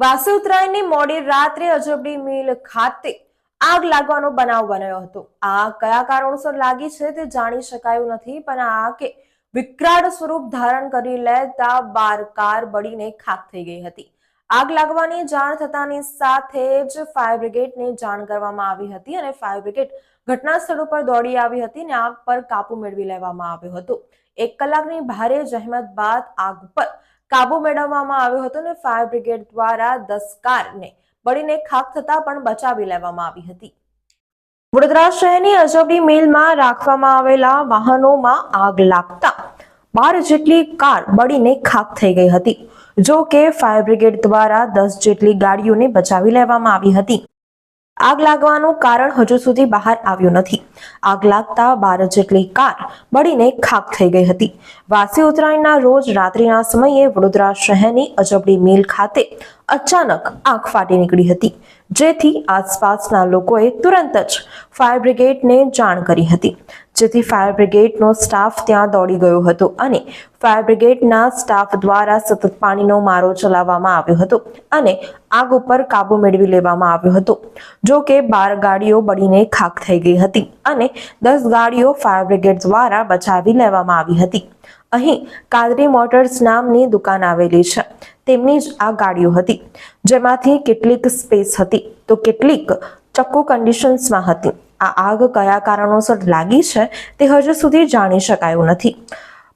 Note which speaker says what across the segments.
Speaker 1: વાસી ઉત્તરાયણની મોડી રાત્રે અજબડી મિલ ખાતે આગ લાગવાનો બનાવ બન્યો હતો. આ કયા કારણોસર લાગી છે તે જાણી શકાયું નથી, પણ આ આગે વિકરાળ સ્વરૂપ ધારણ કરી લેતા બાર કાર બળીને ખાક થઈ ગઈ હતી. આગ લાગવાની જાણ થતાની સાથે જ ફાયર બ્રિગેડને જાણ કરવામાં આવી હતી અને ફાયર બ્રિગેડ ઘટના સ્થળ ઉપર દોડી આવી હતી અને આગ પર કાબુ મેળવી લેવામાં આવ્યો હતો. એક કલાકની ભારે જહેમત બાદ આગ પર કાબુ મેળવવામાં આવ્યો હતો અને ફાયર બ્રિગેડ દ્વારા દસ કારને બળીને ખાક થતા પણ બચાવી લેવામાં આવી હતી. વડોદરા શહેરની અજબડી મિલમાં રાખવામાં આવેલા વાહનોમાં આગ લાગતા બાર જેટલી કાર બળીને ખાક થઈ ગઈ હતી, જો કે ફાયર બ્રિગેડ દ્વારા દસ જેટલી ગાડીઓને બચાવી લેવામાં આવી હતી. આગ લાગવાનું કારણ હજુ સુધી બહાર આવ્યું નથી. આગ લાગતા બાર જેટલી કાર બળીને ખાક થઈ ગઈ હતી. વાસી ઉત્તરાયણના રોજ રાત્રિના સમયે વડોદરા શહેરની અજબડી મિલ ખાતે અચાનક આંખ ફાટી નીકળી હતી. જેથી આસપાસના લોકોએ તુરંત જ ફાયર બ્રિગેડને જાણ કરી હતી. જેથી ફાયર બ્રિગેડનો સ્ટાફ ત્યાં દોડી ગયો હતો અને ફાયર બ્રિગેડના સ્ટાફ દ્વારા સતત પાણીનો મારો ચલાવવામાં આવ્યો હતો અને આગ ઉપર કાબુ મેળવી લેવામાં આવ્યો હતો. જો કે બાર ગાડીઓ બળીને ખાક થઈ ગઈ હતી અને દસ ગાડીઓ ફાયર બ્રિગેડ દ્વારા બચાવી લેવામાં આવી હતી. અહીં કાદરી મોટર્સ નામની દુકાન આવેલી છે. તેમની જ આ ગાડીઓ હતી. જેમાંથી કેટલીક સ્પેસ હતી. તો કેટલીક ચક્કુ કન્ડિશન્સમાં હતી. આ આગ કયા કારણોસર લાગી છે તે હજુ સુધી જાણી શકાયું નથી.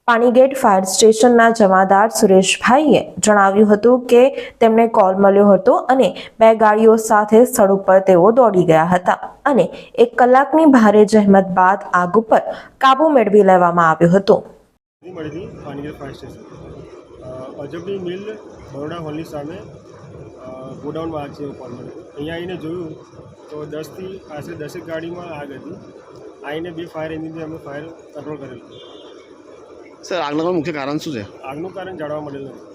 Speaker 1: પાણીગેટ ફાયર સ્ટેશનના જમાદાર સુરેશભાઈએ જણાવ્યું હતું કે તેમને કોલ મળ્યો હતો અને બે ગાડીઓ સાથે સ્થળ ઉપર તેઓ દોડી ગયા હતા અને એક કલાકની ભારે જહેમત બાદ આગ ઉપર કાબુ મેળવી લેવામાં આવ્યો હતો.
Speaker 2: ની મળી હતી પાણીગેટ ફાયર સ્ટેશન અજબની મિલ બરોડા હોલની સામે ગોડાઉનમાં આગ છે કોલ મળ્યો અહીંયા આવીને જોયું તો દસથી આશરે દસેક ગાડીમાં આગ હતી. આવીને બે ફાયર એન્જિનથી અમે ફાયર કંટ્રોલ કરેલું.
Speaker 3: સર આગ લાગવાનું મુખ્ય કારણ શું છે?
Speaker 2: આગનું કારણ જાણવા મળેલું નથી.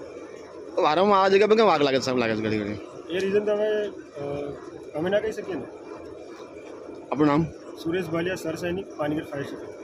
Speaker 3: વારંવાર આ જગ્યા પર કેમ આગ લાગે છે લાગે છે ઘડી ઘડી?
Speaker 2: એ રીઝન તમે અમે ના કહી શકીએ ને?
Speaker 3: આપણું નામ?
Speaker 2: સુરેશ ભાલિયા સર સૈનિક પાણીગેટ ફાયર સ્ટેશન